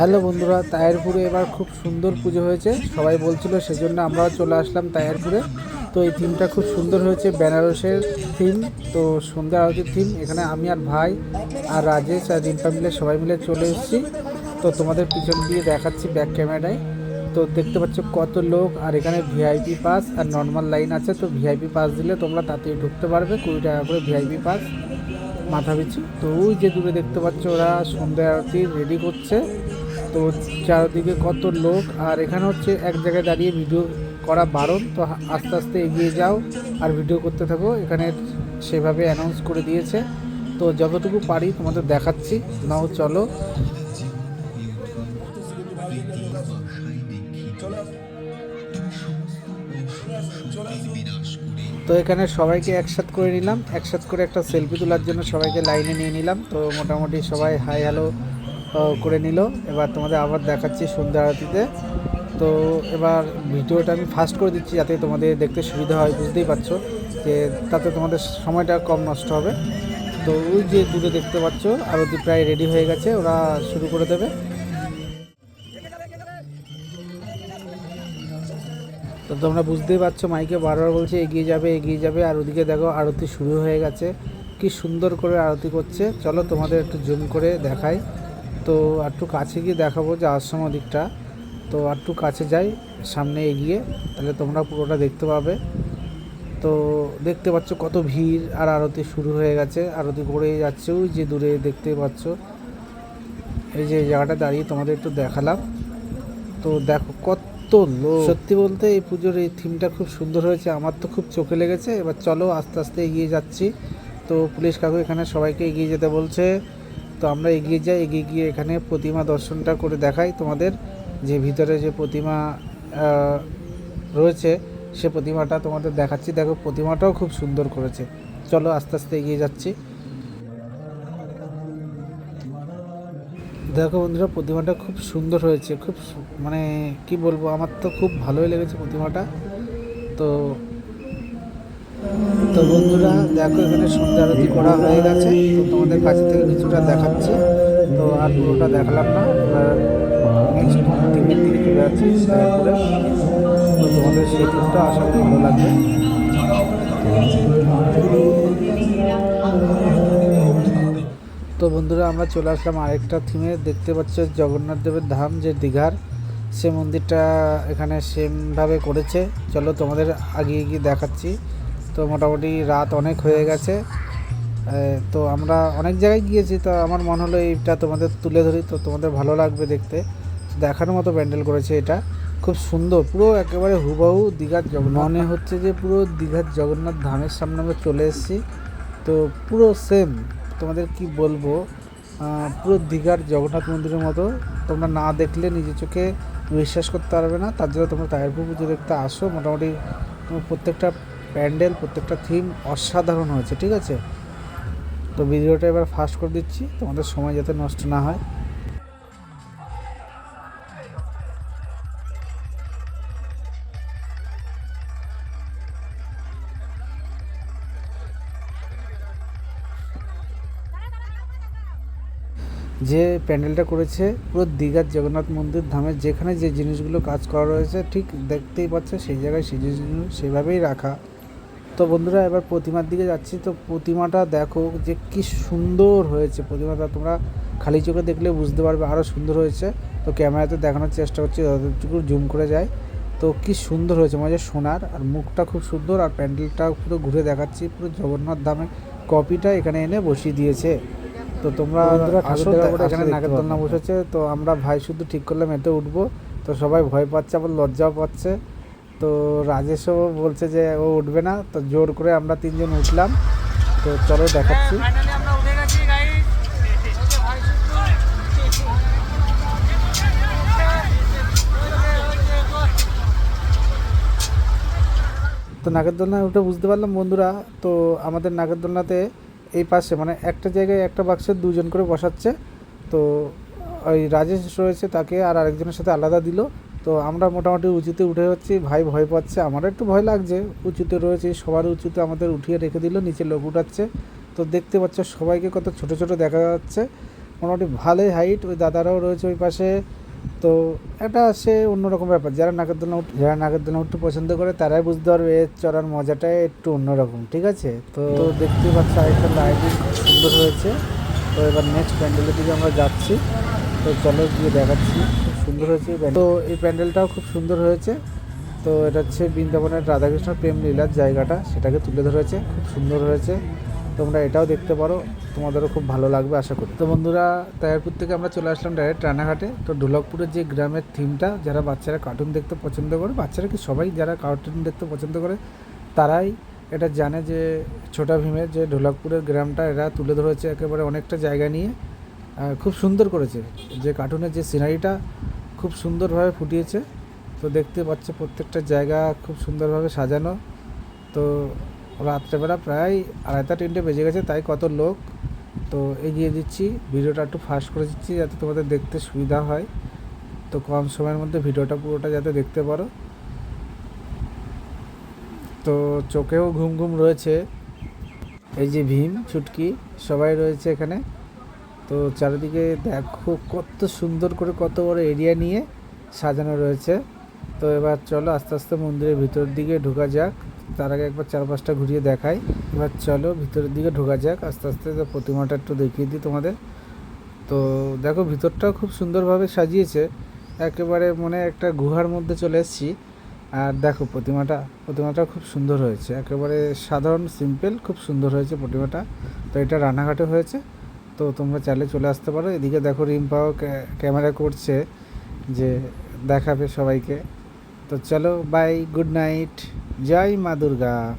Hello বন্ধুরা, তায়েরপুরে এবার খুব সুন্দর পুজো হয়েছে। সবাই বলছিল সেজন্য আমরাও চলে আসলাম তায়েরপুরে। তো এই থিমটা খুব সুন্দর হয়েছে, বেনারসের থিম তো সন্ধ্যা আরতির থিম এখানে আমি আর ভাই আর রাজেশ আর রিম্পা মিলে সবাই মিলে চলে এসেছি। তো তোমাদের পিছন দিয়ে দেখাচ্ছি ব্যাক ক্যামেরায় তো দেখতে পাচ্ছ কত লোক, আর এখানে ভিআইপি পাস আর নর্মাল লাইন আছে। তো ভিআইপি পাস দিলে তোমরা তাতেই ঢুকতে পারবে, কুড়ি টাকা করে ভিআইপি পাস মাথা পিছু। তো ওই যে দূরে দেখতে পাচ্ছ ওরা সন্ধ্যা আরতি রেডি করছে। তো চারদিকে কত লোক, আর এখানে হচ্ছে এক জায়গায় দাঁড়িয়ে ভিডিও করা বারণ। তো আস্তে আস্তে এগিয়ে যাও আর ভিডিও করতে থাকো। এখানে সেভাবে অ্যানাউন্স করে দিয়েছে। তো যতটুকু পারি তোমাদের দেখাচ্ছি। নাও, চলো। তো এখানে সবাইকে একসাথ করে নিলাম। একসাথ করে একটা সেলফি তোলার জন্য সবাইকে লাইনে নিয়ে নিলাম। তো মোটামুটি সবাই হাই হ্যালো করে নিল। এবার তোমাদের আবার দেখাচ্ছি সন্ধ্যা আরতিতে। তো এবার ভিডিওটা আমি ফাস্ট করে দিচ্ছি যাতে তোমাদের দেখতে সুবিধা হয়, বুঝতেই পারছ যে তাতে তোমাদের সময়টা কম নষ্ট হবে। তো ওই যে দূরে দেখতে পাচ্ছ, আরতি প্রায় রেডি হয়ে গেছে, ওরা শুরু করে দেবে। তো তোমরা বুঝতেই পারছ, মাইকে বারবার বলছে এগিয়ে যাবে এগিয়ে যাবে, আর ওদিকে দেখো আরতি শুরু হয়ে গেছে। কি সুন্দর করে আরতি করছে। চলো তোমাদের একটু জুম করে দেখাই। তো একটু কাছে গিয়ে দেখাবো যে আশ্রম দিকটা। তো একটু কাছে যাই, সামনে এগিয়ে, তাহলে তোমরা পুরোটা দেখতে পাবে। তো দেখতে পাচ্ছ কত ভিড় আর আরতি শুরু হয়ে গেছে। আরতি করে যাচ্ছে ওই যে দূরে দেখতে পাচ্ছ। এই যে জায়গাটা দাঁড়িয়ে তোমাদের একটু দেখালাম। তো দেখো কত লোক। সত্যি বলতে এই পুজোর এই থিমটা খুব সুন্দর হয়েছে। আমার তো খুব চোখে লেগেছে। এবার চলো আস্তে আস্তে এগিয়ে যাচ্ছি। তো পুলিশ কাকু এখানে সবাইকে এগিয়ে যেতে বলছে। তো আমরা এগিয়ে যাই, এগিয়ে গিয়ে এখানে প্রতিমা দর্শনটা করে দেখাই তোমাদের। যে ভিতরে যে প্রতিমা রয়েছে, সে প্রতিমাটা তোমাদের দেখাচ্ছি। দেখো, প্রতিমাটাও খুব সুন্দর করেছে। চলো, আস্তে আস্তে এগিয়ে যাচ্ছি। দেখো বন্ধুরা, প্রতিমাটা খুব সুন্দর হয়েছে। খুব মানে কি বলব, আমার তো খুব ভালোই লেগেছে প্রতিমাটা। তো তো বন্ধুরা, দেখো, এখানে সন্ধ্যা আরতি করা হয়ে গেছে। তো তোমাদের কাছে থেকে কিছুটা দেখাচ্ছি। তো আর পুরোটা দেখালাম না। তো তোমাদের সেই আশা করি ভালো লাগবে। তো বন্ধুরা, আমরা চলে আসলাম আরেকটা থিমে দেখতে পাচ্ছ জগন্নাথ দেবের ধাম, যে দীঘার। সে মন্দিরটা এখানে সেমভাবে করেছে। চলো তোমাদের আগিয়ে গিয়ে দেখাচ্ছি। তো মোটামুটি রাত অনেক হয়ে গেছে। তো আমরা অনেক জায়গায় গিয়েছি, তো আমার মনে হলো এইটা তোমাদের তুলে ধরি, তো তোমাদের ভালো লাগবে দেখতে। দেখার মতো প্যান্ডেল করেছে এটা। খুব সুন্দর, পুরো একেবারে হুবহু দীঘার জগন্নাথ। মনে হচ্ছে যে পুরো দীঘার জগন্নাথ ধামের সামনে আমরা চলে এসেছি। তো পুরো সেম তোমাদের কি বলব? পুরো দীঘার জগন্নাথ মন্দিরের মতো। তোমরা না দেখলে নিজের চোখে বিশ্বাস করতে পারবে না, তার জন্য তোমরা তায়েরপুর পুজো দেখতে আসো। মোটামুটি প্রত্যেকটা প্যান্ডেল, প্রত্যেকটা থিম অসাধারণ হয়েছে, ঠিক আছে? তো ভিডিওটা এবার ফাস্ট করে দিচ্ছি, তোমাদের সময় যাতে নষ্ট না হয়। যে প্যান্ডেলটা করেছে, পুরো দীঘার জগন্নাথ মন্দির ধামের যেখানে যে জিনিসগুলো কাজ করা রয়েছে, ঠিক দেখতেই পাচ্ছে, সেই জায়গায় সেই জিনিসগুলো সেভাবেই রাখা। তো বন্ধুরা এবার প্রতিমার দিকে যাচ্ছি। তো প্রতিমাটা দেখো যে কি সুন্দর হয়েছে। প্রতিমাটা তোমরা খালি চোখে দেখলে বুঝতে পারবে আরও সুন্দর হয়েছে। তো ক্যামেরাতে দেখানোর চেষ্টা করছি যতটুকু জুম করে যায়। তো কি সুন্দর হয়েছে মানে সোনার। আর মুখটা খুব সুন্দর আর প্যান্ডেলটা পুরো ঘুরে দেখাচ্ছি। পুরো জগন্নাথ ধামের কপিটা এখানে এনে বসিয়ে দিয়েছে। তো তোমরা এখানে নাগের দোলনা বসেছে। তো আমরা ভাই শুধু ঠিক করলাম এতে উঠবো। তো সবাই ভয় পাচ্ছে আবার লজ্জাও পাচ্ছে। তো রাজেশও বলছে যে ও উঠবে না, তো জোর করে আমরা তিনজন উঠলাম। তো চলো দেখাচ্ছি। তো নাগরদোলনায় উঠে বুঝতে পারলাম বন্ধুরা, তো আমাদের নাগরদোলনাতে এই পাশে মানে একটা জায়গায় একটা বাক্সে দুজন করে বসাচ্ছে। তো ওই রাজেশ রয়েছে তাকে আর আরেকজনের সাথে আলাদা দিল। তো আমরা মোটামুটি উঁচুতে উঠে যাচ্ছি, ভাই ভয় পাচ্ছে, আমারও একটু ভয় লাগছে। উঁচুতে রয়েছে, সবার উঁচুতে আমাদের উঠিয়ে রেখে দিল, নিচে লোক উঠাচ্ছে। তো দেখতে পাচ্ছ সবাইকে কত ছোট ছোট দেখা যাচ্ছে। মোটামুটি ভালোই হাইট ওই দাদারাও রয়েছে ওই পাশে। তো এটা সে অন্যরকম ব্যাপার, যারা নাগের দোলনা উঠ- যারা নাগের দোলনা উঠতে পছন্দ করে, তারাই বুঝতে পারবে এর চড়ার মজাটাই একটু অন্যরকম, ঠিক আছে? তো দেখতে পাচ্ছ আরেকটা লাইটিং সুন্দর হয়েছে। তো এবার নেক্সট প্যান্ডেলের দিকে আমরা যাচ্ছি। তো চলো গিয়ে দেখাচ্ছি। সুন্দর হয়েছে। তো এই প্যান্ডেলটাও খুব সুন্দর হয়েছে। তো এটা হচ্ছে বৃন্দাবনের রাধাকৃষ্ণ প্রেম লীলার জায়গাটা। সেটাকে তুলে ধরেছে। খুব সুন্দর হয়েছে। তোমরা এটাও দেখতে পারো। তোমাদেরও খুব ভালো লাগবে, আশা করি। তো বন্ধুরা, তায়ারপুর থেকে আমরা চলে আসলাম ডাইরেক্ট রানাঘাটে। তো ঢোলকপুরের যে গ্রামের থিমটা, যারা বাচ্চারা কার্টুন দেখতে পছন্দ করে, বাচ্চারা কি সবাই যারা কার্টুন দেখতে পছন্দ করে, তারাই এটা জানে যে ছোটা ভীমের যে ঢোলকপুরের গ্রামটা, এরা তুলে ধরেছে একেবারে অনেকটা জায়গা নিয়ে। খুব সুন্দর করেছে। যে কার্টুনের যে সিনারিটা খুব সুন্দরভাবে ফুটিয়েছে। তো দেখতে পাচ্ছে প্রত্যেকটা জায়গা খুব সুন্দরভাবে সাজানো। তো রাত্রেবেলা প্রায় আড়াইটা তিনটে বেজে গেছে, তাই কত লোক। তো এগিয়ে দিচ্ছি, ভিডিওটা একটু ফাস্ট করে দিচ্ছি যাতে তোমাদের দেখতে সুবিধা হয়। তো কম সময়ের মধ্যে ভিডিওটা পুরোটা যাতে দেখতে পারো। তো চোখেও ঘুম ঘুম রয়েছে। এই যে ভীম, ছুটকি, সবাই রয়েছে এখানে। তো চারিদিকে দেখো কত সুন্দর করে কত বড় এরিয়া নিয়ে সাজানো রয়েছে। তো এবার চলো আস্তে আস্তে মন্দিরের ভিতর দিকে ঢোকা যাক। তার আগে একবার চারপাশটা ঘুরিয়ে দেখাই। এবার চলো ভিতরের দিকে ঢোকা যাক। আস্তে আস্তে প্রতিমাটা একটু দেখিয়ে দিই তোমাদের। তো দেখো ভিতরটাও খুব সুন্দরভাবে সাজিয়েছে। একেবারে মনে একটা গুহার মধ্যে চলে এসেছি। আর দেখো প্রতিমাটা প্রতিমাটা খুব সুন্দর হয়েছে। একেবারে সাধারণ সিম্পল খুব সুন্দর হয়েছে প্রতিমাটা। তো এটা রানাঘাটে হয়েছে। তো তোমরা চাইলে চলে আসতে পারো। এদিকে দেখো রিম্পাও ক্যা- ক্যামেরা করছে যে দেখাবে সবাইকে। তো চলো বাই গুড নাইট জয় মা দুর্গা।